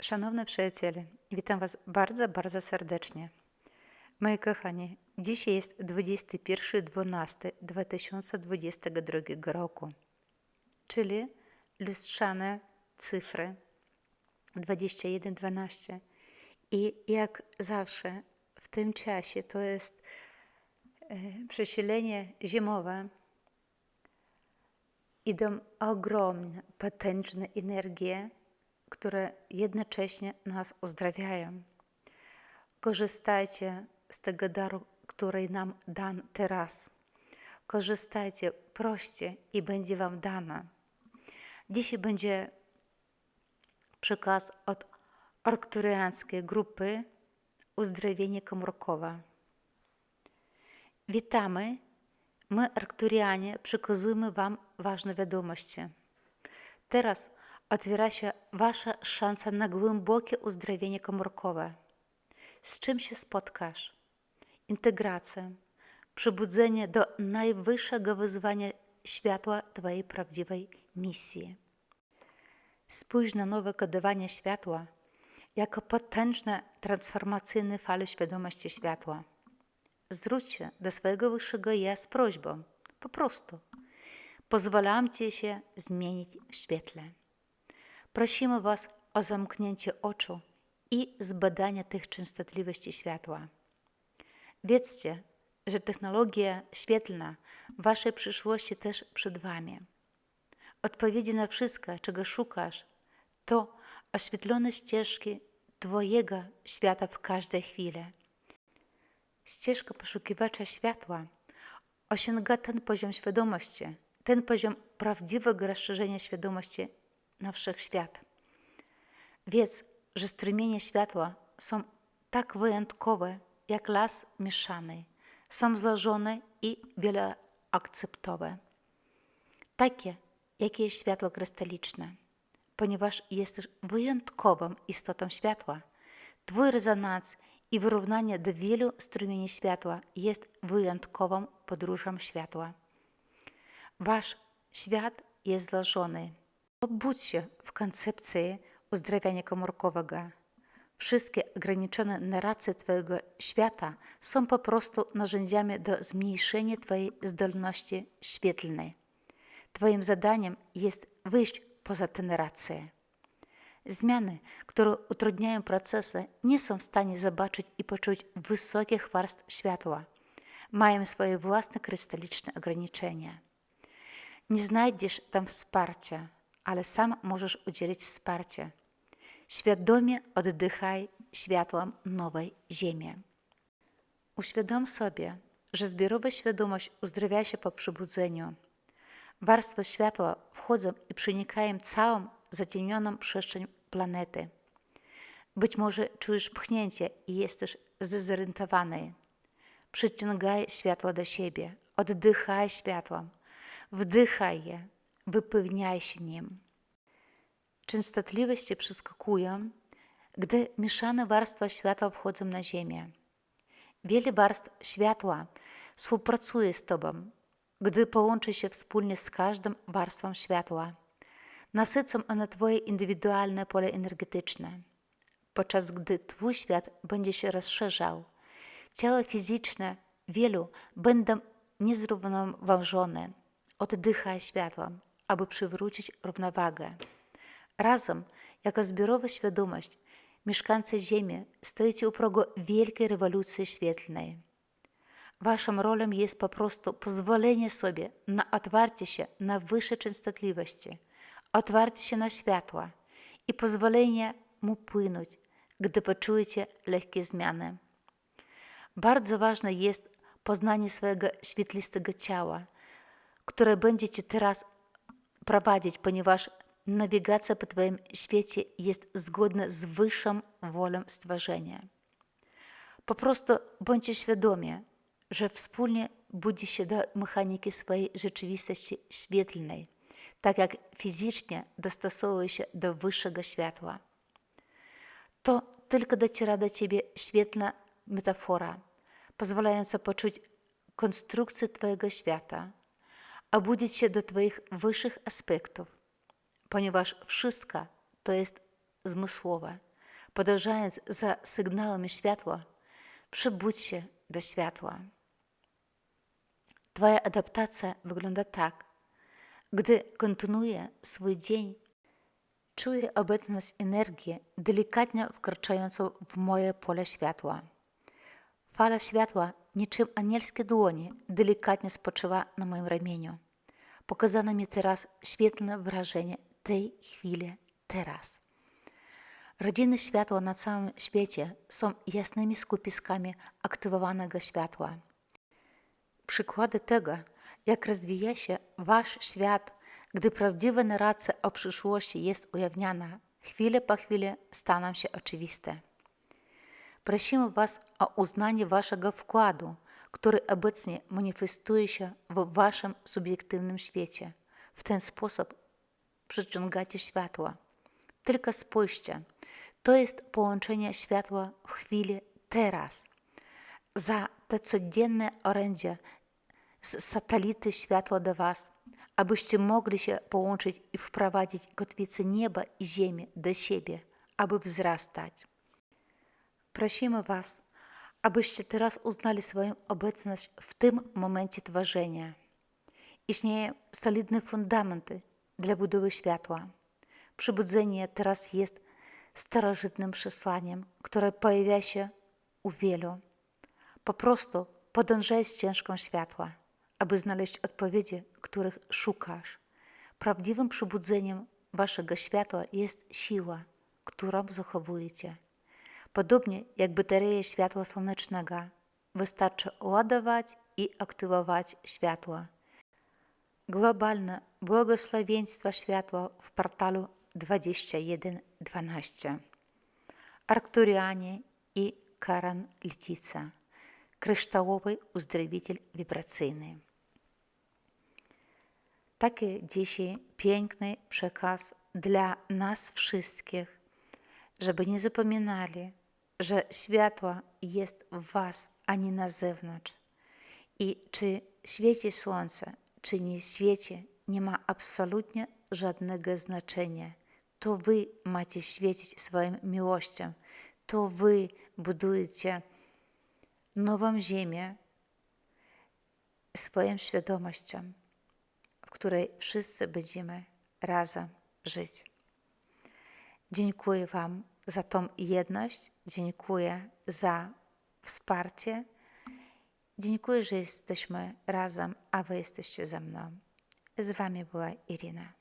Szanowne przyjaciele, witam Was bardzo, bardzo serdecznie. Moi kochani, dzisiaj jest 21.12.2022 roku, czyli lustrzane cyfry 21.12. I jak zawsze w tym czasie to jest e, przesilenie zimowe, idą ogromne, potężne energie, które jednocześnie nas uzdrawiają. Korzystajcie z tego daru, który nam dan teraz. Korzystajcie, proście i będzie Wam dane. Dzisiaj będzie przekaz od arkturiańskiej grupy Uzdrowienie komórkowe. Witamy. My, arkturianie, przekazujemy Wam ważne wiadomości. Teraz otwiera się Wasza szansa na głębokie uzdrowienie komórkowe. Z czym się spotkasz? Integracja, przebudzenie do najwyższego wyzwania światła Twojej prawdziwej misji. Spójrz na nowe kodowanie światła jako potężne transformacyjne fale świadomości światła. Zwróć się do swojego wyższego ja z prośbą, po prostu. Pozwalam Ci się zmienić w świetle. Prosimy Was o zamknięcie oczu i zbadanie tych częstotliwości światła. Wiedzcie, że technologia świetlna w Waszej przyszłości też przed Wami. Odpowiedzi na wszystko, czego szukasz, to oświetlone ścieżki Twojego świata w każdej chwili. Ścieżka poszukiwacza światła osiąga ten poziom świadomości, ten poziom prawdziwego rozszerzenia świadomości na wszechświat. Wiedz, że strumienie światła są tak wyjątkowe, jak las mieszany, są złożone i wieloakceptowe. Takie, jakie jest światło krystaliczne, ponieważ jesteś wyjątkową istotą światła. Twój rezonans i wyrównanie do wielu strumieni światła jest wyjątkową podróżą światła. Wasz świat jest złożony. Obudź się w koncepcji uzdrawiania komórkowego. Wszystkie ograniczone narracje Twojego świata są po prostu narzędziami do zmniejszenia Twojej zdolności świetlnej. Twoim zadaniem jest wyjść poza te narracje. Zmiany, które utrudniają procesy, nie są w stanie zobaczyć i poczuć wysokich warstw światła. Mają swoje własne krystaliczne ograniczenia. Nie znajdziesz tam wsparcia, ale sam możesz udzielić wsparcia. Świadomie oddychaj światłem nowej Ziemi. Uświadom sobie, że zbiorowa świadomość uzdrawia się po przebudzeniu. Warstwy światła wchodzą i przenikają całą zacienioną przestrzeń planety. Być może czujesz pchnięcie i jesteś zdezorientowany. Przyciągaj światło do siebie, oddychaj światłem, wdychaj je, wypełniaj się nim. Częstotliwości przeskakują, gdy mieszane warstwy światła wchodzą na Ziemię. Wiele warstw światła współpracuje z Tobą, gdy połączy się wspólnie z każdą warstwą światła. Nasycą one Twoje indywidualne pole energetyczne. Podczas gdy Twój świat będzie się rozszerzał, ciała fizyczne wielu będą niezrównoważone. Oddychaj światłem, aby przywrócić równowagę. Razem, jako zbiorowa świadomość, mieszkańcy Ziemi stoicie u progu wielkiej rewolucji świetlnej. Waszą rolą jest po prostu pozwolenie sobie na otwarcie się na wyższe częstotliwości, otwarcie się na światła i pozwolenie mu płynąć, gdy poczujecie lekkie zmiany. Bardzo ważne jest poznanie swojego świetlistego ciała, które będziecie teraz prowadzić, ponieważ nawigacja po Twoim świecie jest zgodna z wyższą wolą stworzenia. Po prostu bądźcie świadomi, że wspólnie budzi się do mechaniki swojej rzeczywistości świetlnej, tak jak fizycznie dostosowuje się do wyższego światła. To tylko dociera do Ciebie świetna metafora, pozwalająca poczuć konstrukcję Twojego świata, obudzić się do Twoich wyższych aspektów, ponieważ wszystko to jest zmysłowe, podążając za sygnałem światła, przybudźcie do światła. Twoja adaptacja wygląda tak. Gdy kontynuuję swój dzień, czuję obecność energii delikatnie wkraczającą w moje pole światła. Fala światła, niczym anielskie dłonie, delikatnie spoczywa na moim ramieniu. Pokazano mi teraz świetlne wrażenie tej chwili, teraz. Rodziny światła na całym świecie są jasnymi skupiskami aktywowanego światła. Przykłady tego, jak rozwija się wasz świat, gdy prawdziwa narracja o przyszłości jest ujawniana, chwilę po chwili staną się oczywiste. Prosimy Was o uznanie Waszego wkładu, który obecnie manifestuje się w Waszym subiektywnym świecie. W ten sposób przyciągacie światło. Tylko spójrzcie, to jest połączenie światła w chwili teraz. Za te codzienne orędzie z satelity światła do Was, abyście mogli się połączyć i wprowadzić kotwicę nieba i ziemi do siebie, aby wzrastać. Prosimy Was, abyście teraz uznali swoją obecność w tym momencie tworzenia. Istnieją solidne fundamenty dla budowy światła. Przybudzenie teraz jest starożytnym przesłaniem, które pojawia się u wielu. Po prostu podążaj ścieżką światła, aby znaleźć odpowiedzi, których szukasz. Prawdziwym przybudzeniem waszego światła jest siła, którą zachowujecie. Podobnie jak baterie światła słonecznego, wystarczy ładować i aktywować światło. Globalne błogosławieństwo światła w portalu 2112. Arkturianie i Karan Lecica. Kryształowy uzdrowiciel wibracyjny. Taki dzisiaj piękny przekaz dla nas wszystkich, żeby nie zapominali, że światło jest w Was, a nie na zewnątrz. I czy świeci słońce, czy nie świeci, nie ma absolutnie żadnego znaczenia. To Wy macie świecić swoją miłością. To Wy budujecie nową ziemię swoją świadomością, w której wszyscy będziemy razem żyć. Dziękuję Wam za tą jedność, dziękuję za wsparcie. Dziękuję, że jesteśmy razem, a Wy jesteście ze mną. Z Wami była Irina.